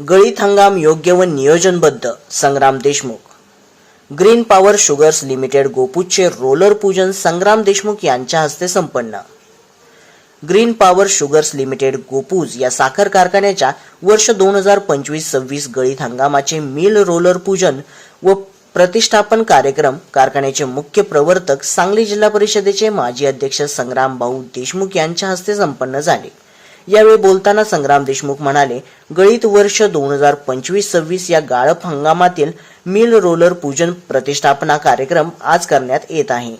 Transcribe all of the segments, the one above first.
गळीत हंगाम योग्य व नियोजनबद्ध Sangram Deshmukh. Green power sugars limited गोपूजचे roller पूजन संग्राम देशमुख यांच्या हस्ते संपन्न. Green power sugars limited Gopuj या साखर कारखान्याच्या वर्ष दोन हजार पंचवीस सव्वीस गळीत हंगामाचे मिल रोलर पूजन व प्रतिष्ठापन कार्यक्रम कारखान्याचे मुख्य प्रवर्तक सांगली जिल्हा परिषदेचे माजी अध्यक्ष संग्राम भाऊ देशमुख यांच्या हस्ते संपन्न झाले. यावेळी बोलताना संग्राम देशमुख म्हणाले गळीत वर्ष दोन हजार पंचवीस सव्वीस या गाळप हंगामातील मिल रोलर पूजन प्रतिष्ठापना कार्यक्रम आज करण्यात येत आहे.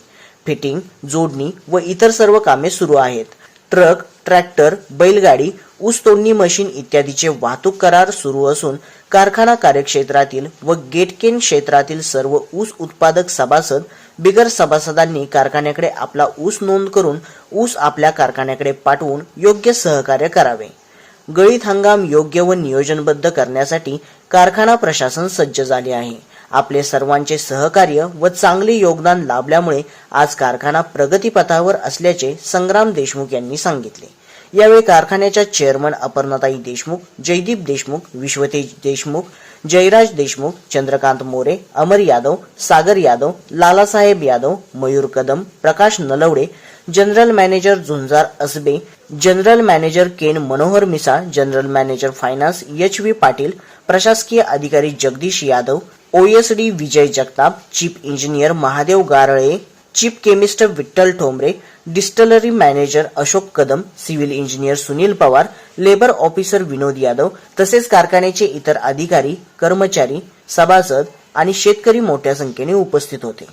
फिटिंग जोडणी व इतर सर्व कामे सुरू आहेत. ट्रक ट्रॅक्टर बैलगाडी ऊस तोडणी मशीन इत्यादीचे वाहतूक करार सुरू असून कारखाना कार्यक्षेत्रातील व गेटकेन क्षेत्रातील सर्व ऊस उत्पादक सभासद बिगर सभासदांनी कारखान्याकडे आपला ऊस नोंद करून ऊस आपल्या कारखान्याकडे पाठवून योग्य सहकार्य करावे. गळीत हंगाम योग्य व नियोजनबद्ध करण्यासाठी कारखाना प्रशासन सज्ज झाले आहे. आपले सर्वांचे सहकार्य व चांगले योगदान लाभल्यामुळे आज कारखाना प्रगतीपथावर असल्याचे संग्राम देशमुख यांनी सांगितले. यावेळी कारखान्याच्या chairman Aparnatai Deshmukh Jaideep Deshmukh Vishwatej Deshmukh Jayraj Deshmukh Chandrakant More Amar Yadav Sagar Yadav Lalasaheb Yadav Mayur Kadam Prakash Nalawade general manager Zunjar Asabe general manager cane Manohar Misa general manager finance H V Patil प्रशासकीय अधिकारी Jagdish Yadav OSD Vijay Jagtap chief engineer Mahadev Garale chief chemist Vitthal Thombare distillery manager Ashok Kadam civil engineer Sunil Pawar labour officer Vinod Yadav तसेच कारखान्याचे इतर अधिकारी कर्मचारी सभासद आणि शेतकरी मोठ्या संख्येने उपस्थित होते.